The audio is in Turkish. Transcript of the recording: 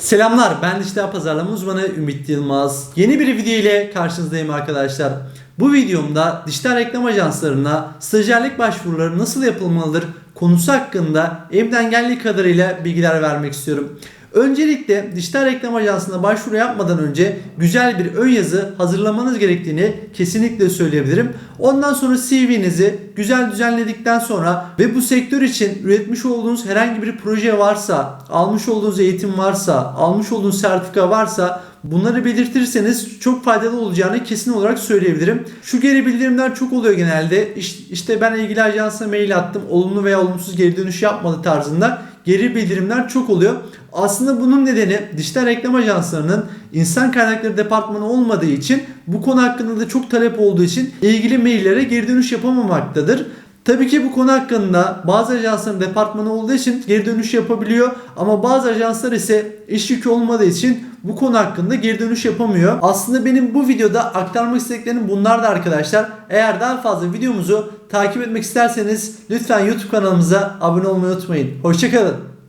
Selamlar ben dijital pazarlama uzmanı Ümit Yılmaz. Yeni bir video ile karşınızdayım arkadaşlar. Bu videomda dijital reklam ajanslarına stajyerlik başvuruları nasıl yapılmalıdır konusu hakkında elimden geldiği kadarıyla bilgiler vermek istiyorum. Öncelikle dijital reklam ajansına başvuru yapmadan önce güzel bir ön yazı hazırlamanız gerektiğini kesinlikle söyleyebilirim. Ondan sonra CV'nizi güzel düzenledikten sonra ve bu sektör için üretmiş olduğunuz herhangi bir proje varsa, almış olduğunuz eğitim varsa, almış olduğunuz sertifika varsa Bunları belirtirseniz çok faydalı olacağını kesin olarak söyleyebilirim. Şu geri bildirimler çok oluyor genelde. İş- İşte ben ilgili ajansa mail attım. Olumlu veya olumsuz geri dönüş yapmadı tarzında geri bildirimler çok oluyor. Aslında bunun nedeni dijital reklam ajanslarının insan kaynakları departmanı olmadığı için bu konu hakkında da çok talep olduğu için ilgili maillere geri dönüş yapamamaktadır. Tabii ki bu konu hakkında bazı ajansların departmanı olduğu için geri dönüş yapabiliyor ama bazı ajanslar ise iş yükü olmadığı için bu konu hakkında geri dönüş yapamıyor. Aslında benim bu videoda aktarmak istediklerim bunlar da arkadaşlar. Eğer daha fazla videomuzu takip etmek isterseniz lütfen YouTube kanalımıza abone olmayı unutmayın. Hoşçakalın.